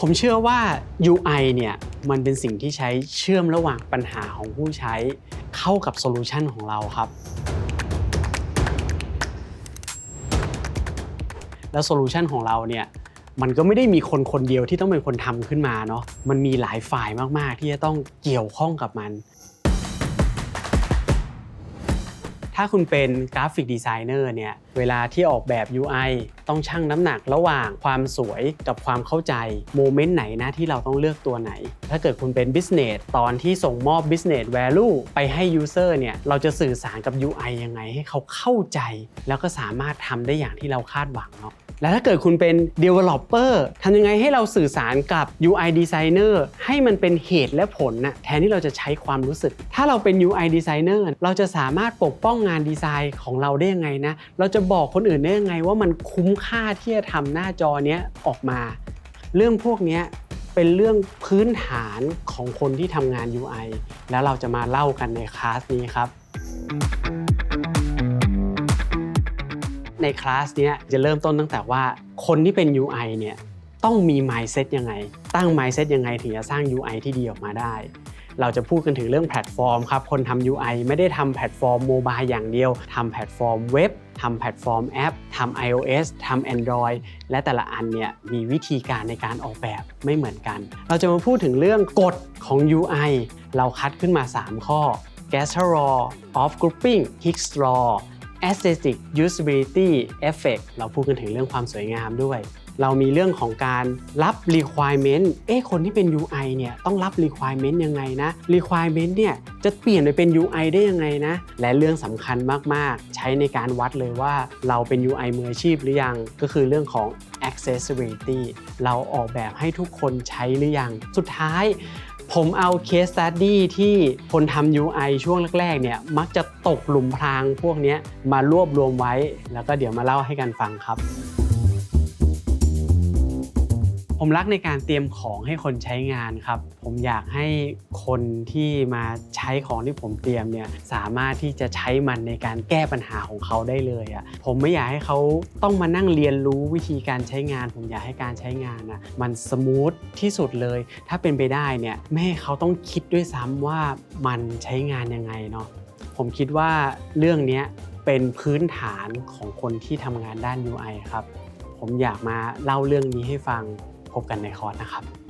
ผมเชื่อว่า UI เนี่ยมันเป็นสิ่งที่ใช้เชื่อมระหว่างปัญหาของผู้ใช้เข้ากับโซลูชันของเราครับ แล้วโซลูชันของเราเนี่ยมันก็ไม่ได้มีคนคนเดียวที่ต้องเป็นคนทำขึ้นมาเนาะมันมีหลายฝ่ายมาก ๆ ที่จะต้องเกี่ยวข้องกับมัน ถ้าคุณเป็นกราฟิกดีไซเนอร์เนี่ย เวลาที่ออกแบบ UI ต้องชั่งน้ำหนักระหว่างความสวยกับความเข้าใจโมเมนต์ไหนนะที่เราต้องเลือกตัวไหน ถ้าเกิดคุณเป็น Business ตอนที่ส่งมอบ Business Value ไปให้ User เนี่ยเราจะสื่อสารกับ UI ยังไงให้เขาเข้าใจ แล้วก็สามารถทำได้อย่างที่เราคาดหวังเนาะแล้วถ้าเกิดคุณเป็น developer ทำยังไงให้เราสื่อสารกับ UI designer ให้มันเป็นเหตุและผลนะแทนที่เราจะใช้ความรู้สึก ถ้าเราเป็น UI designer เราจะสามารถปกป้องงานดีไซน์ของเราได้ยังไงนะ เราจะบอกคนอื่นได้ยังไงว่ามันคุ้มค่าที่จะทำหน้าจอเนี้ยออกมา เรื่องพวกนี้เป็นเรื่องพื้นฐานของคนที่ทำงาน UI แล้วเราจะมาเล่ากันในคลาสนี้ครับในคลาสเนี้ยจะเริ่มต้นตั้งแต่ว่าคนที่เป็น UI เนี่ยต้องมี mindset ยังไง ตั้ง mindset ยังไงถึงจะสร้าง UI ที่ดีออกมาได้ เราจะพูดกันถึงเรื่องแพลตฟอร์มครับ คนทำ UI ไม่ได้ทำแพลตฟอร์มโมบายอย่างเดียวทำแพลตฟอร์มเว็บทำแพลตฟอร์มแอปทำ iOS ทำ Android และแต่ละอันเนี่ยมีวิธีการในการออกแบบไม่เหมือนกัน เราจะมาพูดถึงเรื่องกฎของ UI เราคัดขึ้นมา 3 ข้อ g a s t r o off grouping Higgs law aesthetic usability effect เราพูดกันถึงเรื่องความสวยงามด้วย เรามีเรื่องของการรับ requirement เอ๊ะคนที่เป็น UI เนี่ยต้องรับ requirement ยังไงนะ requirement เนี่ยจะเปลี่ยนไปเป็น UI ได้ยังไงนะ และเรื่องสำคัญมาก ๆ ใช้ในการวัดเลยว่าเราเป็น UI มืออาชีพหรือยัง ก็คือเรื่องของ accessibility เราออกแบบให้ทุกคนใช้หรือยัง สุดท้าย ผมเอาเคสตัดดี้ที่คนทำ UI ช่วงแรกๆเนี่ยมักจะตกหลุมพรางพวกนี้มารวบรวมไว้ แล้วก็เดี๋ยวมาเล่าให้กันฟังครับ ผมรักในการเตรียมของให้คนใช้งานครับ ผมอยากให้คนที่มาใช้ของที่ผมเตรียมเนี่ยสามารถที่จะใช้มันในการแก้ปัญหาของเขาได้เลยอะ่ะผมไม่อยากให้เขาต้องมานั่งเรียนรู้วิธีการใช้งาน ผมอยากให้การใช้งานอะมันสมูทที่สุดเลย ถ้าเป็นไปได้เนี่ยไม่ให้เขาต้องคิดด้วยซ้ำว่ามันใช้งานยังไงเนาะผมคิดว่าเรื่องนี้เป็นพื้นฐานของคนที่ทำงานด้าน UI ครับ ผมอยากมาเล่าเรื่องนี้ให้ฟัง พบกันในคอร์สนะครับ